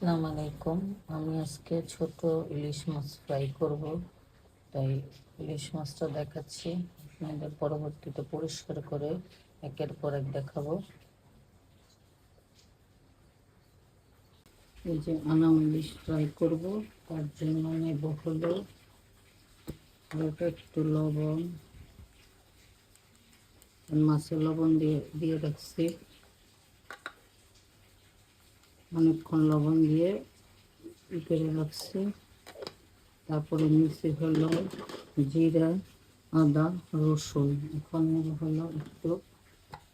আসসালামু আলাইকুম আমি আজকে ছোট ইলিশ মাছ ফ্রাই করব। তাই ইলিশ মাছটা দেখাচ্ছি। আপনাদের পরবর্তীতে পরিষ্কার করে একের পর এক দেখাবো। এই যে আনাম ইলিশ ফ্রাই করব, তার জন্য নেব হলো একটু লবণ। মাছের লবণ দিয়ে দিয়ে রাখছি। অনেকক্ষণ লবণ দিয়ে করে রাখছি। তারপরে মিশে হলো জিরা, আদা, রসুন। এখন হলো একটু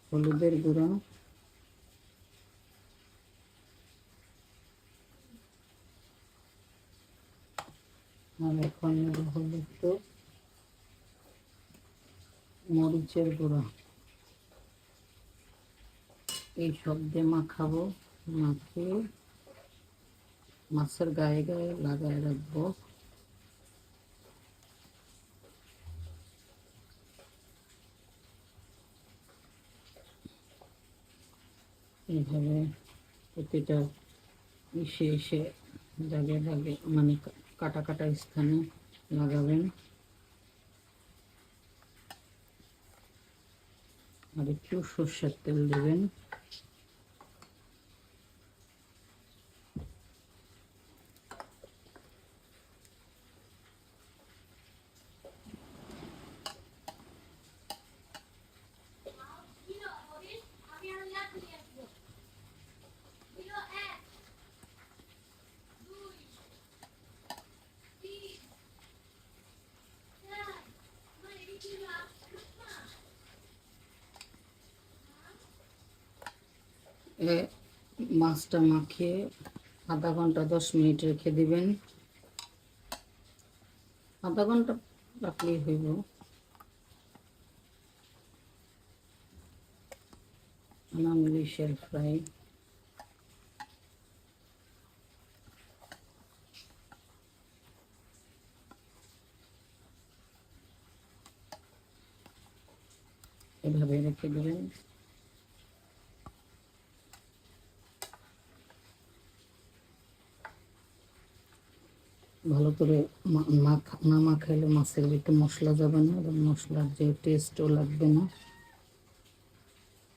হলুদের গুঁড়া। আর এখন হলো একটু মরিচের গুঁড়া। এই সব দিয়ে মাখাবো। মাখিয়ে মাছের গায়ে গায়ে লাগায় রাখব। এইভাবে প্রতিটা এসে এসে জায়গায় জায়গায় মানে কাটা কাটা স্থানে লাগাবেন। আর একটু সর্ষের তেল দেবেন। মাছটা মাখিয়ে আধা ঘণ্টা দশ মিনিট রেখে দিবেন। আধা ঘণ্টা রাখলেই হইব। নাম ফ্রাই। এভাবে রেখে দেবেন। ভালো করে মাখ না মাখাইলে মাছের ভিতরে মশলা যাবে না এবং মশলার যে টেস্টও লাগবে না।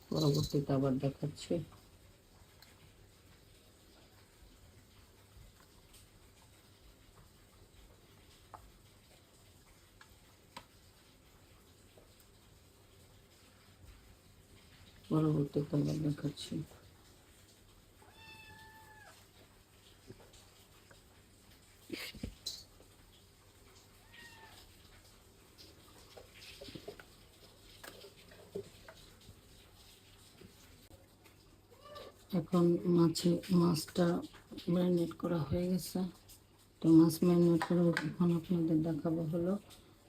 পরবর্তীতে আবার দেখাচ্ছি। পরবর্তীতে আবার দেখাচ্ছি। এখন মাছে মাছটা ম্যারিনেট করা হয়ে গেছে। তো মাছ ম্যারিনেট করে এখন আপনাদের দেখাবো হলো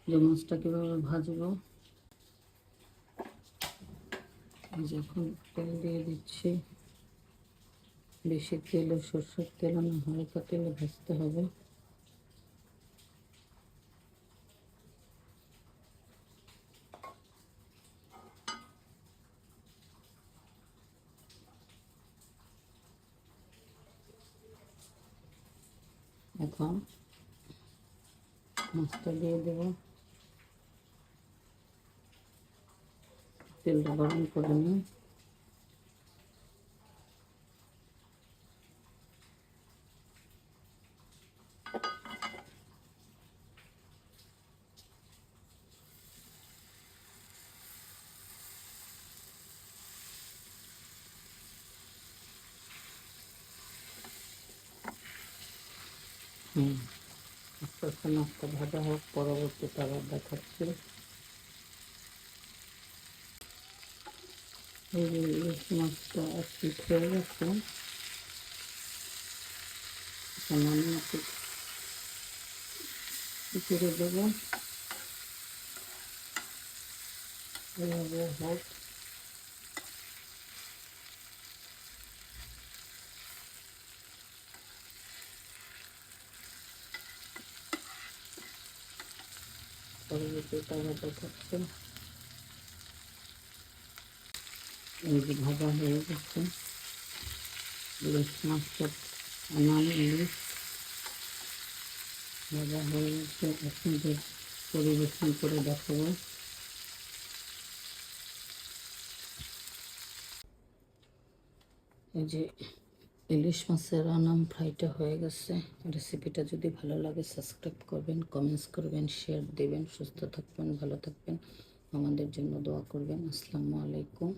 যে মাছটা কীভাবে ভাজবো। যখন তেল দিয়ে দিচ্ছি। বেশি তেল সর্ষের তেল না হালকা তেলে ভাজতে হবে। এখন মাছটা দিয়ে দেব তেলটা গরম করে নিই হুম। আস্তে আস্তে মাছটা ভাজা হোক পরবর্তীতে আবার দেখাচ্ছি। ইলিশ মাছটা এক পিঠ দেবো। হোক। পরবর্তীতে আবার দেখাচ্ছে যে ভাজা হয়ে গেছে ইলিশ মাছটা আমার ইলিশ ভাজা হয়ে গেছে আপনাদের পরিবেশন করে দেখাবো এই যে ইলিশ মাছের আনাম ফ্রাইটা হয়ে গেছে। রেসিপিটা যদি ভালো লাগে, সাবস্ক্রাইব করবেন, কমেন্টস করবেন, শেয়ার দেবেন। সুস্থ থাকবেন, ভালো থাকবেন। আমাদের জন্য দোয়া করবেন। আসসালামু আলাইকুম।